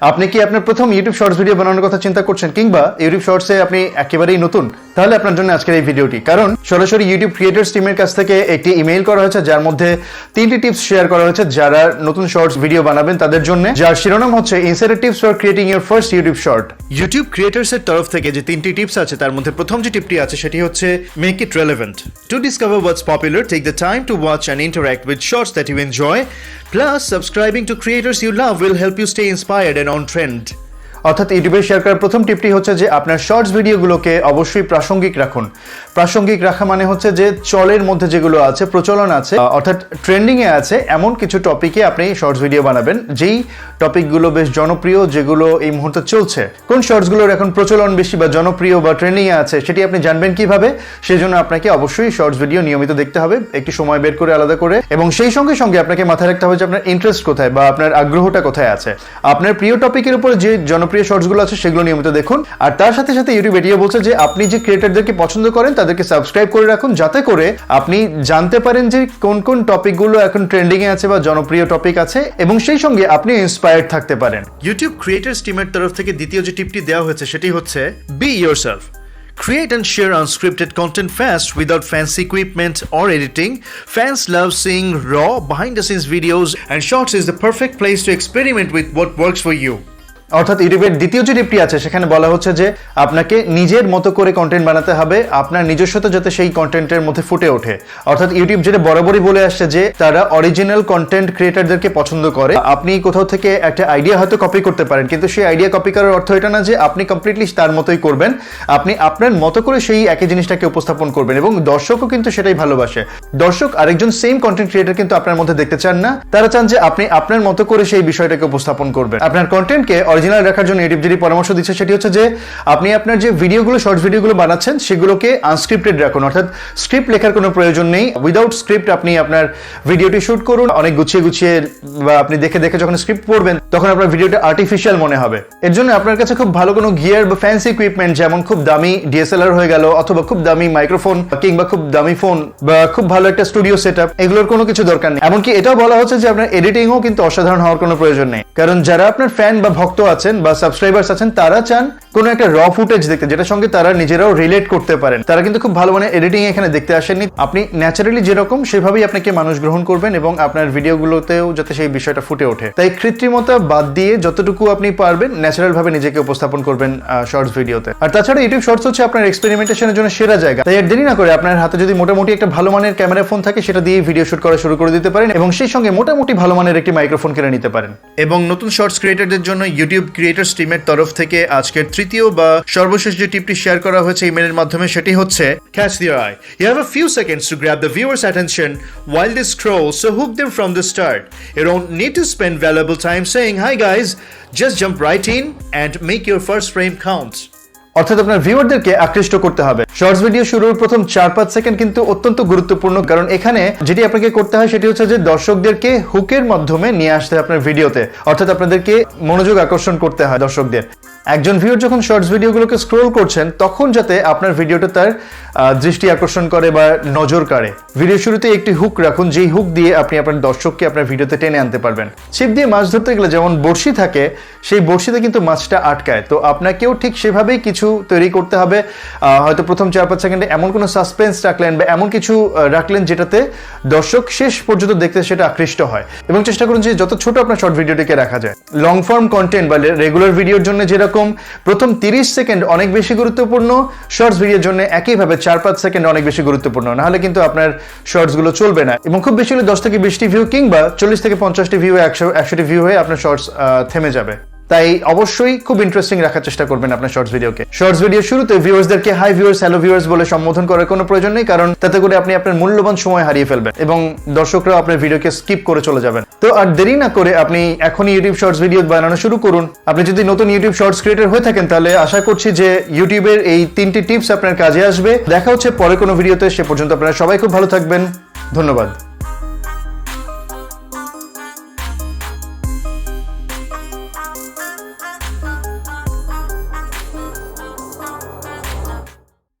আপনি কি আপনার প্রথম ইউটিউব শর্টস ভিডিও বানানোর কথা চিন্তা করছেন কিংবা ইউটিউব শর্টসে আপনি একেবারেই নতুন? তাহলে আপনার জন্য আজকের এই ভিডিওটি। কারণ সরাসরি ইউটিউব ক্রিয়েটার্স টিমের কাছ থেকে একটি ইমেইল করা হয়েছে, যার মধ্যে তিনটি টিপস শেয়ার করা হয়েছে যারা নতুন শর্টস ভিডিও বানাবেন তাদের জন্য। যার শিরোনাম হচ্ছে insider tips for creating your first YouTube short YouTube creators এর তরফ থেকে যে তিনটি টিপস আছে, তার মধ্যে প্রথম যে টিপটি আছে, সেটি হচ্ছে make it relevant to discover what's popular take the time to watch and interact with shorts that you enjoy plus subscribing to creators you love will help you stay inspired on trend. অর্থাৎ ইউটিউবে share করার প্রথম টিপটি হচ্ছে যে আপনার shorts ভিডিওগুলোকে অবশ্যই প্রাসঙ্গিক রাখুন। প্রাসঙ্গিক রাখা মানে হচ্ছে যে চলের মধ্যে যেগুলো আছে, প্রচলন আছে অর্থাৎ ট্রেন্ডিং এ আছে, এমন কিছু টপিকে আপনি শর্টস ভিডিও বানাবেন, যেই টপিকগুলো বেশ জনপ্রিয়, যেগুলো এই মুহূর্তে চলছে। কোন শর্টসগুলোর এখন প্রচলন বেশি বা জনপ্রিয় বা ট্রেন্ডিং এ আছে, সেটি আপনি জানবেন কীভাবে? সেজন্য আপনাকে অবশ্যই শর্টস ভিডিও নিয়মিত দেখতে হবে, একটি সময় বের করে আলাদা করে, এবং সেই সঙ্গে সঙ্গে আপনাকে মাথায় রাখতে হবে যে আপনার ইন্টারেস্ট কোথায় বা আপনার আগ্রহটা কোথায় আছে। আপনার প্রিয় টপিকের উপর যে জনপ্রিয় শর্টসগুলো আছে সেগুলো নিয়মিত দেখুন আর তার সাথে সাথে ইউটিউব এটিও বলছে যে আপনি যে ক্রিয়েটারদেরকে পছন্দ করেন তাদেরকে সাবস্ক্রাইব করে রাখুন যাতে করে আপনি জানতে পারেন যে কোন কোন টপিকগুলো এখন ট্রেন্ডিং এ আছে বা জনপ্রিয় টপিক আছে এবং সেই সঙ্গে আপনি ইন্সপায়ার্ড থাকতে পারেন ইউটিউব ক্রিয়েটার্স টিমের তরফ থেকে দ্বিতীয় যে টিপটি দেওয়া হয়েছে সেটি হচ্ছে be yourself Create and share unscripted content fast without fancy equipment or editing. Fans love seeing raw, behind the scenes videos, and Shorts is the perfect place to experiment with what works for you. অর্থাৎ ইউটিউবের দ্বিতীয় যে টিপটি আছে, সেখানে বলা হচ্ছে যে আপনাকে নিজের মতো করে কন্টেন্ট বানাতে হবে, আপনার নিজস্বতা যাতে সেই কন্টেন্টের মধ্যে ফুটে ওঠে। অর্থাৎ ইউটিউব যেটা বরাবরই বলে আসছে যে তারা অরিজিনাল কন্টেন্ট ক্রিয়েটারদেরকে পছন্দ করে। আপনি কোথাও থেকে একটা আইডিয়া হয়তো কপি করতে পারেন, কিন্তু সেই আইডিয়া কপি করার অর্থ এটা না যে আপনি কমপ্লিটলি তার মতোই করবেন। আপনি আপনার মতো করে সেই একই জিনিসটাকে উপস্থাপন করবেন এবং দর্শকও কিন্তু সেটাই ভালোবাসে। দর্শক আরেকজন সেম কন্টেন্ট ক্রিয়েটার কিন্তু আপনার মধ্যে দেখতে চান না। তারা চান যে আপনি আপনার মতো করে সেই বিষয়টাকে উপস্থাপন করবেন। আপনার কন্টেন্টকে অরিজিনাল রাখার জন্য ইউটিউব যেটি পরামর্শ দিচ্ছে, সেটি হচ্ছে যে আপনি আপনার যে ভিডিওগুলো শর্টস ভিডিওগুলো বানাচ্ছেন, সেগুলোকে আনস্ক্রিপ্টেড রাখুন। অর্থাৎ স্ক্রিপ্ট লেখার কোনো প্রয়োজন নেই। উইদাউট স্ক্রিপ্ট আপনি আপনার ভিডিওটি শুট করুন। অনেক গুছিয়ে গুছিয়ে বা আপনি দেখে দেখে যখন স্ক্রিপ্ট পড়বেন, তখন আপনার ভিডিওটা আর্টিফিশিয়াল মনে হবে। এর জন্য আপনার কাছে খুব ভালো কোনো গিয়ার বা ফ্যান্সি ইকুইপমেন্ট যেমন খুব দামি ডিএসএলআর হয়ে গেল, অথবা খুব দামি মাইক্রোফোন কিংবা খুব দামি ফোন বা খুব ভালো একটা স্টুডিও সেট আপ এগুলোর কোনো কিছু দরকার নেই। এমনকি এটাও বলা হচ্ছে যে আপনার এডিটিংও কিন্তু অসাধারণ হওয়ার কোনো প্রয়োজন নেই। কারণ যারা আপনার ফ্যান বা ভক্ত আছেন বা সাবস্ক্রাইবার্স আছেন, তারা চান কোনো একটা র ফুটেজ দেখতে, যেটার সঙ্গে তারা নিজেরাও রিলেট করতে পারেন। তারা কিন্তু খুব ভালো মানে এডিটিং এখানে দেখতে আসেননি। আপনি ন্যাচারালি যেরকম, সেভাবেই আপনাকে মানুষ গ্রহণ করবেন এবং আপনার ভিডিওগুলোতেও যাতে সেই বিষয়টা ফুটে ওঠে। তাই কৃত্রিমতা বাদ দিয়ে যতটুকু আপনি পারবেন ন্যাচারাল ভাবে নিজেকে উপস্থাপন করবেন শর্টস ভিডিওতে আর তাছাড়া ইউটিউব শর্টস হচ্ছে আপনার এক্সপেরিমেন্টেশনের জন্য সেরা জায়গা। তাই আর দেরি না করে আপনার হাতে যদি মোটামুটি একটা ভালো মানের ক্যামেরা ফোন থাকে, সেটা দিয়ে ভিডিও শুট করা শুরু করে দিতে পারেন এবং সেই সঙ্গে মোটামুটি ভালো মানের একটি মাইক্রোফোন কিনে নিতে পারেন। এবং নতুন শর্টস ক্রিয়েটারদের জন্য ইউটিউব ক্রিয়েটার্স টিমের তরফ থেকে আজকের তৃতীয় বা সর্বশেষ যে টিপটি শেয়ার করা হয়েছে ইমেলের মাধ্যমে সেটি হচ্ছে catch the eye you have a few seconds to grab the viewers attention while they scroll so hook them from the start you don't need to spend valuable time saying hi guys just jump right in and make your first frame count অর্থাৎ আপনার ভিউয়ারদেরকে আকৃষ্ট করতে হবে। Shorts video শুরুর প্রথম চার পাঁচ second কিন্তু অত্যন্ত গুরুত্বপূর্ণ, কারণ এখানে যেটি আপনাকে করতে হয় সেটি হচ্ছে যে দর্শকদেরকে হুকের মাধ্যমে নিয়ে আসতে আপনার ভিডিওতে অর্থাৎ আপনাদেরকে মনোযোগ আকর্ষণ করতে হয় দর্শকদের। একজন ভিউয়ার যখন শর্টস ভিডিওগুলোকে স্ক্রোল করছেন, তখন যাতে আপনার ভিডিওটা তার দৃষ্টি আকর্ষণ করে বা নজর কাড়ে। ভিডিও শুরুতে একটি হুক রাখুন, যেই হুক দিয়ে আপনি আপনার দর্শককে আপনার ভিডিওতে টেনে আনতে পারবেন। ছিপ দিয়ে মাছ ধরতে গেলে যেমন বড়শি থাকে, সেই বড়শিতে কিন্তু মাছটা আটকায়। তো আপনাকেও ঠিক সেভাবেই কিছু তৈরি করতে হবে। হয়তো প্রথম চার পাঁচ সেকেন্ডে এমন কোনো সাসপেন্স রাখলেন বা এমন কিছু রাখলেন যেটাতে দর্শক শেষ পর্যন্ত দেখতে সেটা আকৃষ্ট হয়। এবং চেষ্টা করুন যে যত ছোট আপনার শর্ট ভিডিওটিকে রাখা যায়। লং ফর্ম কন্টেন্ট বা রেগুলার ভিডিওর জন্য যেরকম প্রথম তিরিশ সেকেন্ড অনেক বেশি গুরুত্বপূর্ণ, শর্টস ভিডিওর জন্য একইভাবে চার পাঁচ সেকেন্ড অনেক বেশি গুরুত্বপূর্ণ। নাহলে কিন্তু আপনার শর্টসগুলো চলবে না। এবং খুব বেশি হলে দশ থেকে বিশটি ভিউ কিংবা চল্লিশ থেকে পঞ্চাশটি ভিউ একশো একশোটি ভিউ হয়ে আপনার শর্টস থেমে যাবে। তাই অবশ্যই খুব ইন্টারেস্টিং রাখার চেষ্টা করবেন আপনার শর্টস ভিডিওকে শর্টস ভিডিও শুরুতে ভিউয়ার্সদেরকে হাই ভিউয়ার্স হ্যালো ভিউয়ার্স বলে সম্বোধন করার কোনো প্রয়োজন নেই, কারণ তাতে করে আপনি আপনার মূল্যবান সময় হারিয়ে ফেলবেন এবং দর্শকরা আপনার ভিডিওকে স্কিপ করে চলে যাবেন। তো আর দেরি না করে আপনি এখনই ইউটিউব শর্টস ভিডিও বানানো শুরু করুন। আপনি যদি নতুন ইউটিউব শর্টস ক্রিয়েটর হয়ে থাকেন, তাহলে আশা করছি যে ইউটিউবের এই তিনটি টিপস আপনার কাজে আসবে। দেখা হচ্ছে পরে কোনো ভিডিওতে সে পর্যন্ত আপনারা সবাই খুব ভালো থাকবেন। ধন্যবাদ।